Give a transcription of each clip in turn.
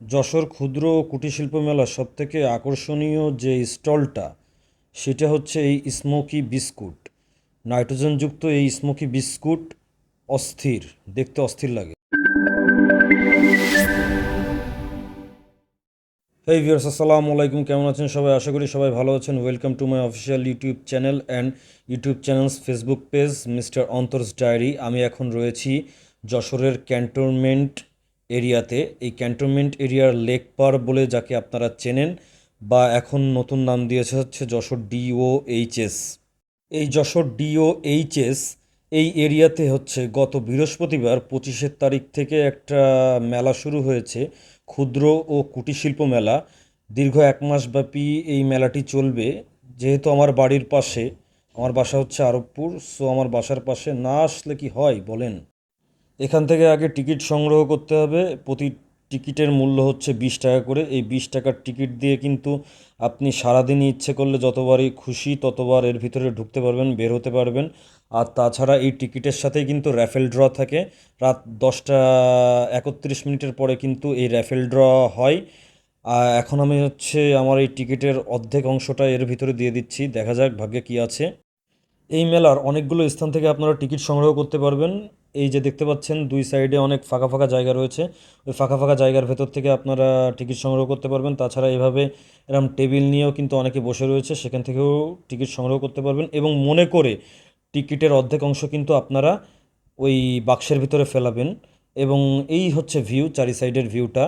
যশোর ক্ষুদ্র ও কুটির শিল্প মেলার সবথেকে আকর্ষণীয় যে স্টলটা, সেটা হচ্ছে এই স্মোকি বিস্কুট। নাইট্রোজেনযুক্ত এই স্মোকি বিস্কুট অস্থির, দেখতে অস্থির লাগে। এই ভিউয়ার্স আসসালামু আলাইকুম, কেমন আছেন সবাই? আশা করি সবাই ভালো আছেন। Welcome to my official YouTube channel and YouTube channels Facebook page mister অন্তর্স diary আমি এখন রয়েছি যশোরের ক্যান্টনমেন্ট এরিয়াতে, এই ক্যান্টনমেন্ট এরিয়ার লেক পার বলে যাকে আপনারা চেনেন বা এখন নতুন নাম দিয়েছে হচ্ছে যশোর ডিও এইচএস এই যশোর ডিও এইচএস এই এরিয়াতে হচ্ছে গত বৃহস্পতিবার পঁচিশের তারিখ থেকে একটা মেলা শুরু হয়েছে, ক্ষুদ্র ও কুটির শিল্প মেলা। দীর্ঘ এক মাসব্যাপী এই মেলাটি চলবে। যেহেতু আমার বাড়ির পাশে, আমার বাসা হচ্ছে আরবপুর, সো আমার বাসার পাশে না আসলে কি হয় বলেন? এখান থেকে আগে টিকিট সংগ্রহ করতে হবে। প্রতি টিকিটের মূল্য হচ্ছে বিশ টাকা করে। এই বিশ টাকার টিকিট দিয়ে কিন্তু আপনি সারাদিনই ইচ্ছে করলে যতবারই খুশি ততবার এর ভিতরে ঢুকতে পারবেন, বের হতে পারবেন। আর তাছাড়া এই টিকিটের সাথেই কিন্তু র্যাফেল ড্র থাকে। রাত দশটা একত্রিশ মিনিটের পরে কিন্তু এই র্যাফেল ড্র হয়। এখন আমি হচ্ছে আমার এই টিকিটের অর্ধেক অংশটা এর ভিতরে দিয়ে দিচ্ছি। দেখা যাক ভাগ্যে কী আছে। এই মেলার অনেকগুলো স্থান থেকে আপনারা টিকিট সংগ্রহ করতে পারবেন। এই যে দেখতে পাচ্ছেন, দুই সাইডে অনেক ফাঁকা ফাঁকা জায়গা রয়েছে। ওই ফাঁকা ফাঁকা জায়গার ভেতর থেকে আপনারা টিকিট সংগ্রহ করতে পারবেন। তাছাড়া এভাবে এরম টেবিল নিয়েও কিন্তু অনেকে বসে রয়েছে, সেখান থেকেও টিকিট সংগ্রহ করতে পারবেন। এবং মনে করে টিকিটের অর্ধেক অংশ কিন্তু আপনারা ওই বাক্সের ভিতরে ফেলাবেন। এবং এই হচ্ছে ভিউ, চারি সাইডের ভিউটা।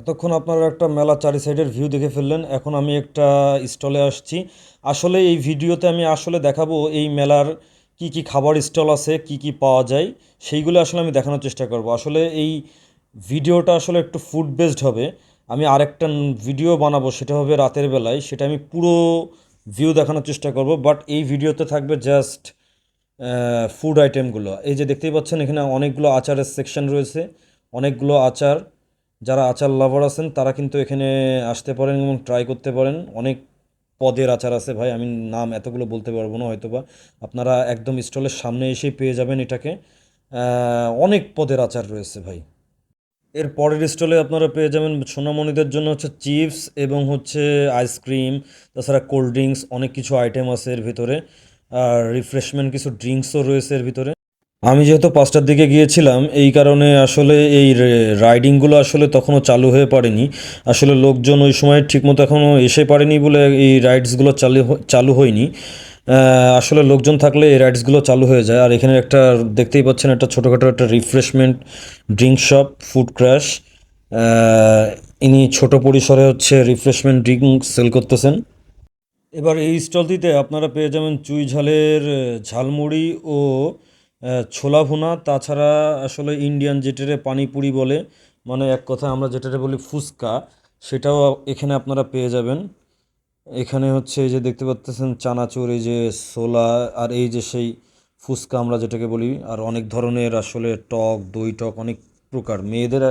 এতক্ষণ আপনারা একটা মেলা চারি সাইডের ভিউ দেখে ফেললেন, এখন আমি একটা স্টলে আসছি। আসলে এই ভিডিওতে আমি আসলে দেখাবো এই মেলার কি কি খাবার স্টল আছে, কি কি পাওয়া যায়, সেইগুলো আসলে আমি দেখানোর চেষ্টা করব। আসলে এই ভিডিওটা আসলে একটু ফুড বেসড হবে। আমি আরেকটা ভিডিও বানাবো, সেটা হবে রাতের বেলায়, সেটা আমি পুরো ভিউ দেখানোর চেষ্টা করব বাট এই ভিডিওতে থাকবে জাস্ট ফুড আইটেমগুলো এই যে দেখতেই পাচ্ছেন, এখানে অনেকগুলো আচারের সেকশন রয়েছে, অনেকগুলো আচার যারা আচার লাভার আছেন, তারা কিন্তু এখানে আসতে পারেন এবং ট্রাই করতে পারেন। অনেক পদের আচার আছে ভাই, আমি নাম এতগুলো বলতে পারব না হয়তো বা আপনারা একদম স্টলের সামনে এসেই পেয়ে যাবেন এটাকে। অনেক পদের আচার রয়েছে ভাই। এর পরের স্টলে আপনারা পেয়ে যাবেন সোনামণিদের জন্য হচ্ছে চিপস এবং হচ্ছে আইসক্রিম তাছাড়া কোল্ড ড্রিঙ্কস অনেক কিছু আইটেম আছে এর ভিতরে। আর রিফ্রেশমেন্ট কিছু ড্রিঙ্কসও রয়েছে এর ভিতরে। আমি যেহেতু পাঁচটার দিকে গিয়েছিলাম, এই কারণে আসলে এই রাইডিংগুলো আসলে তখনও চালু হয়ে পড়েনি আসলে লোকজন ওই সময় ঠিকমতো এখনও এসে পারেনি বলে এই রাইডসগুলো চালু চালু হয়নি। আসলে লোকজন থাকলে এই রাইডসগুলো চালু হয়ে যায়। আর এখানে একটা, দেখতেই পাচ্ছেন একটা ছোটোখাটো একটা refreshment drink shop food crash ইনি ছোট পরিসরে হচ্ছে রিফ্রেশমেন্ট ড্রিঙ্ক সেল করতেছেন। এবার এই স্টলটিতে আপনারা পেয়ে যাবেন চুই ঝালের ঝালমুড়ি ও ছোলা ভুনা, তাছাড়া আসলে ইন্ডিয়ান যেটারে পানিপুরি বলে মানে এক কথা আমরা যেটারে বলি ফুচকা, সেটাও এখানে আপনারা পেয়ে যাবেন। এখানে হচ্ছে এই যে দেখতে পাচ্ছেন চানাচুর, এই যে ছোলা, আর এই যে সেই ফুচকা আমরা যেটাকে বলি, আর অনেক ধরনের আসলে টক, দই টক অনেক প্রকার। মেয়েদের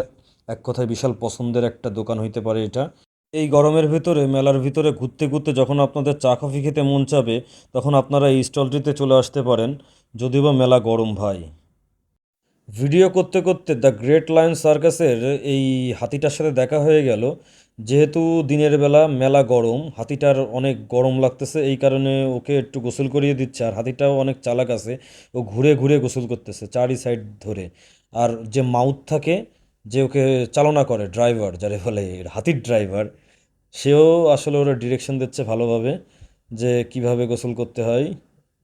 এক কথায় বিশাল পছন্দের একটা দোকান হইতে পারে এটা। এই গরমের ভিতরে, মেলার ভিতরে ঘুরতে ঘুরতে যখন আপনাদের চা, কফি খেতে মন চাবে, তখন আপনারা এই স্টলটিতে চলে আসতে পারেন, যদিও বা মেলা গরম ভাই। ভিডিও করতে করতে দ্য গ্রেট লায়ন সার্কাসের এই হাতিটার সাথে দেখা হয়ে গেল। যেহেতু দিনের বেলা মেলা গরম, হাতিটার অনেক গরম লাগতেছে, এই কারণে ওকে একটু গোসল করিয়ে দিচ্ছে, আর হাতিটাও অনেক চালাক আছে, ও ঘুরে ঘুরে গোসল করতেছে, চারি সাইড ধরে। আর যে মাউথ থাকে যে ওকে চালনা করে ড্রাইভার যারে বলে হাতির ড্রাইভার সেও আসলে ওরা ডিরেকশন দিচ্ছে ভালোভাবে যে কীভাবে গোসল করতে হয়।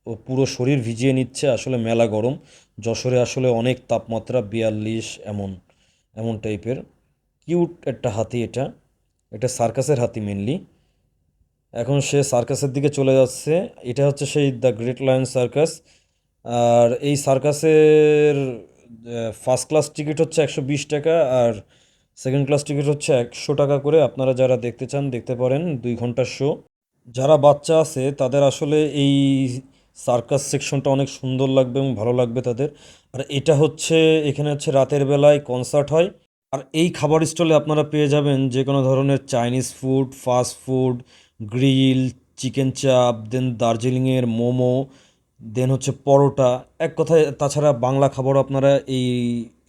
ও পুরো শরীর ভিজিয়ে নিচ্ছে, আসলে মেলা গরম। যশোরে আসলে অনেক তাপমাত্রা, বিয়াল্লিশ, এমন এমন টাইপের কিউট একটা হাতি এটা। এটা সার্কাসের হাতি মেনলি এখন সে সার্কাসের দিকে চলে যাচ্ছে। এটা হচ্ছে সেই দ্য গ্রেট লায়ন সার্কাস আর এই সার্কাসের ফার্স্ট ক্লাস টিকিট হচ্ছে একশো বিশ টাকা আর সেকেন্ড ক্লাস টিকিট হচ্ছে একশো টাকা করে। আপনারা যারা দেখতে চান, দেখতে পারেন দুই ঘণ্টার শো যারা বাচ্চা আছে, তাদের আসলে এই সার্কাস সেকশনটা অনেক সুন্দর লাগবে এবং ভালো লাগবে তাদের। আর এটা হচ্ছে, এখানে হচ্ছে রাতের বেলায় কনসার্ট হয়। আর এই খাবার স্টলে আপনারা পেয়ে যাবেন যে কোনো ধরনের Chinese food fast food grill chicken চাপ দেন দার্জিলিংয়ের মোমো দেন হচ্ছে পরোটা। এক কথায় তাছাড়া বাংলা খাবারও আপনারা এই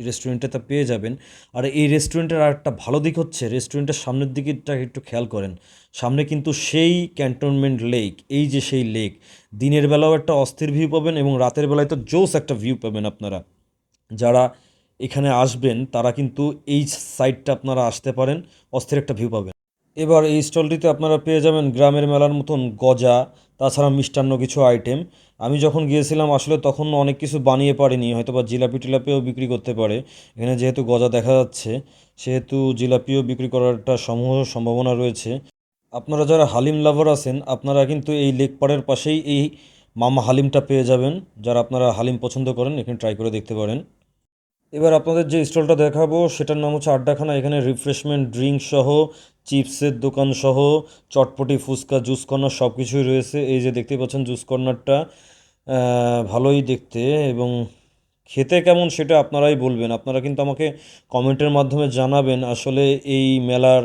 রেস্টুরেন্টেতে পেয়ে যাবেন। আর এই রেস্টুরেন্টের আর একটা ভালো দিক হচ্ছে রেস্টুরেন্টের সামনের দিকটা একটু খেয়াল করেন। সামনে কিন্তু সেই ক্যান্টনমেন্ট লেক এই যে সেই লেক দিনের বেলাও একটা অস্থির ভিউ পাবেন এবং রাতের বেলায় তো জোস একটা ভিউ পাবেন আপনারা। যারা এখানে আসবেন, তারা কিন্তু এই সাইডটা আপনারা আসতে পারেন, অস্থির একটা ভিউ পাবেন। এবার এই স্টলটিতে আপনারা পেয়ে যাবেন গ্রামের মেলার মতন গজা, তাছাড়া মিষ্টান্ন কিছু আইটেম। আমি যখন গিয়েছিলাম, আসলে তখন অনেক কিছু বানিয়ে পারিনি হয়তো বা জিলাপি টিলাপিও বিক্রি করতে পারে। এখানে যেহেতু গজা দেখা যাচ্ছে, সেহেতু জিলাপিও বিক্রি করার একটা সমূহ সম্ভাবনা রয়েছে। আপনারা যারা হালিম লাভার আছেন, আপনারা কিন্তু এই লেক পাড়ের পাশেই এই মামা হালিমটা পেয়ে যাবেন। যারা আপনারা হালিম পছন্দ করেন, এখানে ট্রাই করে দেখতে পারেন। এবার আপনাদের যে স্টলটা দেখাবো, সেটার নাম হচ্ছে আড্ডাখানা। এখানে রিফ্রেশমেন্ট ড্রিঙ্ক সহ, চিপসের দোকান সহ, চটপটি, ফুচকা জুস কর্নার সব কিছুই রয়েছে। এই যে দেখতে পাচ্ছেন জুস কর্নারটা ভালোই দেখতে এবং খেতে কেমন সেটা আপনারাই বলবেন। আপনারা কিন্তু আমাকে কমেন্টের মাধ্যমে জানাবেন আসলে এই মেলার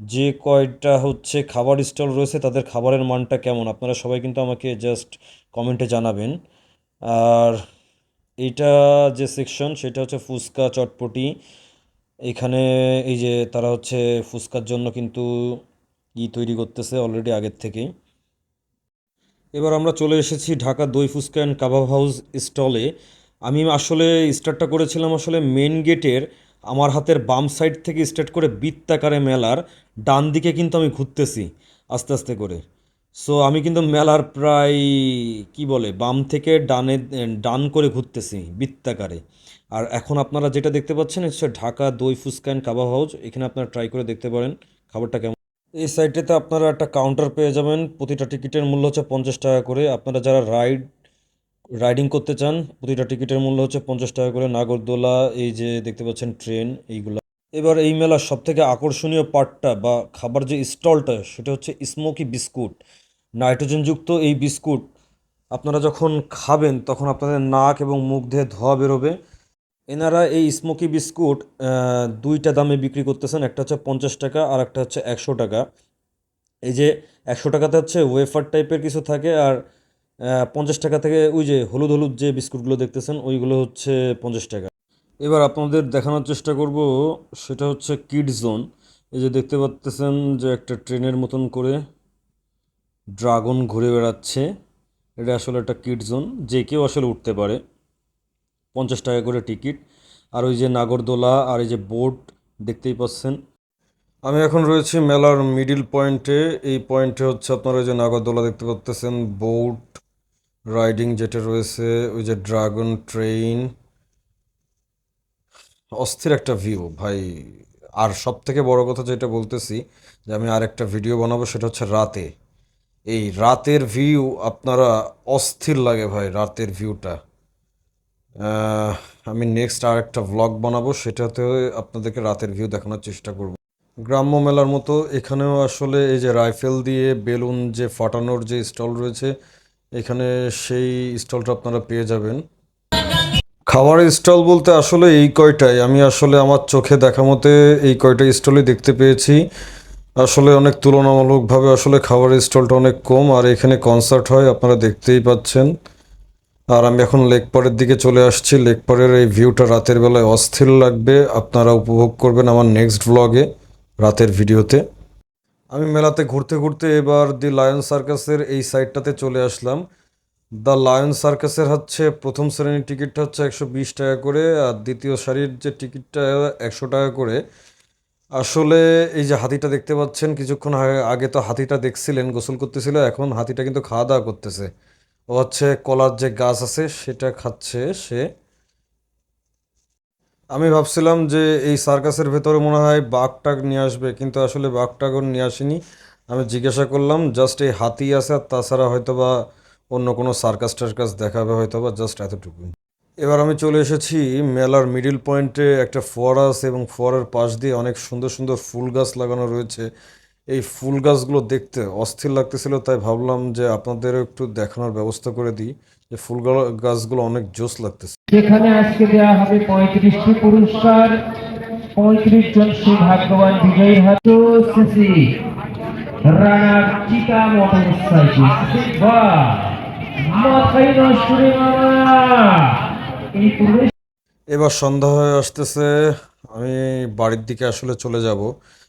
যে কয়টা হচ্ছে খাবার স্টল রয়েছে, তাদের খাবারের মানটা কেমন? আপনারা সবাই কিন্তু আমাকে জাস্ট কমেন্টে জানাবেন। আর এইটা যে সেকশন সেটা হচ্ছে ফুচকা চটপটি। এখানে এই যে তারা হচ্ছে ফুচকার জন্য কিন্তু ই তৈরি করতেছে অলরেডি আগের থেকেই। এবার আমরা চলে এসেছি ঢাকা দই ফুচকা অ্যান্ড কাবাব হাউস স্টলে আমি আসলে স্টার্টটা করেছিলাম আসলে মেন গেটের আমার হাতের বাম সাইড থেকে স্টার্ট করে বৃত্তাকারে মেলার ডান দিকে কিন্তু আমি ঘুরতেছি, আস্তে আস্তে করে। সো আমি কিন্তু মেলার প্রায়, কি বলে, বাম থেকে ডানে, ডান করে ঘুরতেছি বৃত্তাকারে। আর এখন আপনারা যেটা দেখতে পাচ্ছেন, হচ্ছে ঢাকা দই ফুচকা অ্যান্ড কাবাব হাউস। এখানে আপনারা ট্রাই করে দেখতে পারেন, খাবারটা কেমন। এই সাইটটাতে আপনারা একটা কাউন্টার পেয়ে যাবেন, প্রতিটা টিকিটের মূল্য হচ্ছে পঞ্চাশ টাকা করে। আপনারা যারা রাইড রাইডিং করতে চান, প্রতিটা টিকিটের মূল্য হচ্ছে পঞ্চাশ টাকা করে। নাগরদোলা, এই যে দেখতে পাচ্ছেন ট্রেন এইগুলো। এবার এই মেলার সব থেকে আকর্ষণীয় পার্টটা বা খাবার যে স্টলটা সেটা হচ্ছে স্মোকি বিস্কুট নাইট্রোজেনযুক্ত এই বিস্কুট আপনারা যখন খাবেন, তখন আপনাদের নাক এবং মুখ দিয়ে ধোয়া বেরোবে। এনারা এই স্মোকি বিস্কুট দুইটা দামে বিক্রি করতেছেন, একটা হচ্ছে পঞ্চাশ টাকা আর একটা হচ্ছে একশো টাকা। এই যে একশো টাকাতে হচ্ছে ওয়েফার টাইপের কিছু থাকে আর পঞ্চাশ টাকা থেকে ওই যে হলুদ হলুদ যে বিস্কুটগুলো দেখতেছেন, ওইগুলো হচ্ছে পঞ্চাশ টাকা। এবার আপনাদের দেখানোর চেষ্টা করব, সেটা হচ্ছে কিড জোন। এই যে দেখতে পাচ্তেছেন যে একটা ট্রেনের মতন করে ড্রাগন ঘুরে বেড়াচ্ছে। এটা আসলে একটা কিড জোন, যে কেউ আসলে উঠতে পারে। পঞ্চাশ টাকা করে টিকিট। আর ওই যে নাগরদোলা আর এই যে বোট, দেখতেই পাচ্ছেন। আমি এখন রয়েছি মেলার মিডিল পয়েন্টে। এই পয়েন্টে হচ্ছে আপনারা ওই যে নাগরদোলা দেখতে পাচ্তেছেন। বোট, রাইডিং যেটা রয়েছে, ওই যে ড্রাগন ট্রেন অস্থির একটা ভিউ, ভাই। আর সব থেকে বড় কথা যেটা বলতেছি, যে আমি আর একটা ভিডিও বানাবো, সেটা হচ্ছে রাতে। এই রাতের ভিউ আপনারা অস্থির লাগে ভাই, রাতের ভিউটা আমি নেক্সট আর একটা ভ্লগ বানাবো, সেটাতে আপনাদেরকে রাতের ভিউ দেখানোর চেষ্টা করব। গ্রাম্য মেলার মতো এখানেও আসলে এই যে রাইফেল দিয়ে বেলুন যে ফাটানোর যে স্টল রয়েছে, এখানে সেই স্টলটা আপনারা পেয়ে যাবেন। খাবারের স্টল বলতে আসলে এই কয়টাই, আমি আসলে আমার চোখে দেখা মতে এই কয়টা স্টলই দেখতে পেয়েছি। আসলে অনেক তুলনামূলকভাবে আসলে খাবারের স্টলটা অনেক কম, আর এখানে কনসার্ট হয়, আপনারা দেখতেই পাচ্ছেন। আর আমি এখন লেকপাড়ের দিকে চলে আসছি। লেকপাড়ের এই ভিউটা রাতের বেলায় অস্থির লাগবে। আপনারা উপভোগ করবেন আমার নেক্সট ব্লগে রাতের ভিডিওতে। আমি মেলাতে ঘুরতে ঘুরতে এবার দি লায়ন সার্কাসের এই সাইডটাতে চলে আসলাম। দ্য লায়ন সার্কাসের হচ্ছে প্রথম শ্রেণির টিকিটটা হচ্ছে একশো বিশ টাকা করে, আর দ্বিতীয় সারির যে টিকিটটা, একশো টাকা করে আসলে এই যে হাতিটা দেখতে পাচ্ছেন, কিছুক্ষণ আগে- তো হাতিটা দেখছিলেন, গোসল করতেছিল, এখন হাতিটা কিন্তু খাওয়া দাওয়া করতেছে। ও হচ্ছে কলার যে গাছ আছে, সেটা খাচ্ছে সে। আমি ভাবছিলাম যে এই সার্কাসের ভেতরে মনে হয় বাঘ টাগ নিয়ে আসবে, কিন্তু আসলে বাঘ টাগও নিয়ে আসেনি। আমি জিজ্ঞাসা করলাম, জাস্ট এই হাতি আছে, আর তাছাড়া হয়তো বা অন্য কোনো সার্কাস টার্কাস দেখাবে হয়তো বা জাস্ট এতটুকুই। এবার আমি চলে এসেছি মেলার মিডিল পয়েন্টে একটা ফোয়ারা আছে এবং ফোয়ারার পাশ দিয়ে অনেক সুন্দর সুন্দর ফুল গাছ লাগানো রয়েছে। এই ফুল গাছগুলো দেখতে অস্থির লাগতেছিল, তাই ভাবলাম যে আপনাদেরও একটু দেখানোর ব্যবস্থা করে দিই যে ফুল গাছগুলো অনেক জোস লাগতেছে। সেখানে আজকে দেওয়া হবে পঁয়ত্রিশটি পুরস্কার। পঁয়ত্রিশ জন সৌভাগ্যবান বিজয়ীর হাতে সিসি, রানার চিতা মোটর সাইকেল বা খাই নষ্ট এবার সন্ধ্যা হয়ে আসতেছে, আমি বাড়ির দিকে আসলে চলে যাব।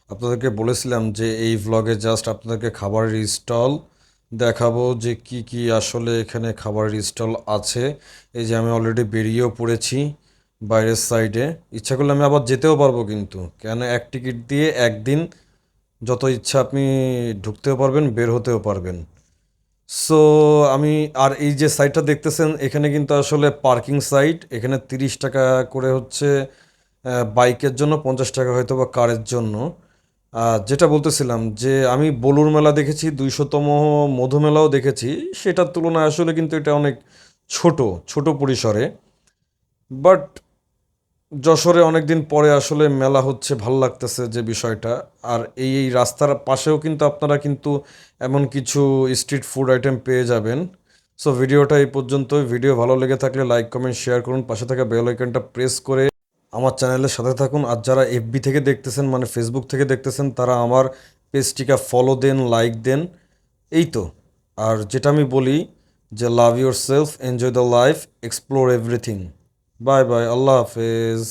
আপনাদেরকে বলেছিলাম যে এই ভ্লগে জাস্ট আপনাদেরকে খাবারের স্টল দেখাবো যে কি কি আসলে এখানে খাবারের স্টল আছে। এই যে আমি অলরেডি বেরিয়েও পড়েছি বাইরের সাইডে ইচ্ছা করলে আমি আবার যেতেও পারব কিন্তু, কেন এক টিকিট দিয়ে একদিন যত ইচ্ছা আপনি ঢুকতেও পারবেন, বের হতেও পারবেন। সো আমি আর এই যে সাইটটা দেখতেছেন, এখানে কিন্তু আসলে পার্কিং সাইট এখানে তিরিশ টাকা করে হচ্ছে বাইকের জন্য পঞ্চাশ টাকা হয়তো বা কারের জন্য। যেটা বলতেছিলাম যে, আমি বলুর মেলা দেখেছি, দুইশোতম মধু মেলাও দেখেছি, সেটার তুলনায় আসলে কিন্তু এটা অনেক ছোট ছোট পরিসরে। বাট যশোরে অনেকদিন পরে আসলে মেলা হচ্ছে, ভালো লাগতেছে যে বিষয়টা। আর এই এই রাস্তার পাশেও কিন্তু আপনারা কিন্তু এমন কিছু স্ট্রিট ফুড আইটেম পেয়ে যাবেন। সো ভিডিওটা এই পর্যন্তই। ভিডিও ভালো লেগে থাকলে লাইক কমেন্ট শেয়ার করুন। পাশে থাকা বেল আইকনটা প্রেস করে আমার চ্যানেলের সাথে থাকুন। আর যারা এফবি থেকে দেখতেছেন মানে ফেসবুক থেকে দেখতেছেন, তারা আমার পেজটিকে ফলো দেন লাইক দেন। এই তো। আর যেটা আমি বলি যে love yourself enjoy the life explore everything bye bye আল্লাহ হাফেজ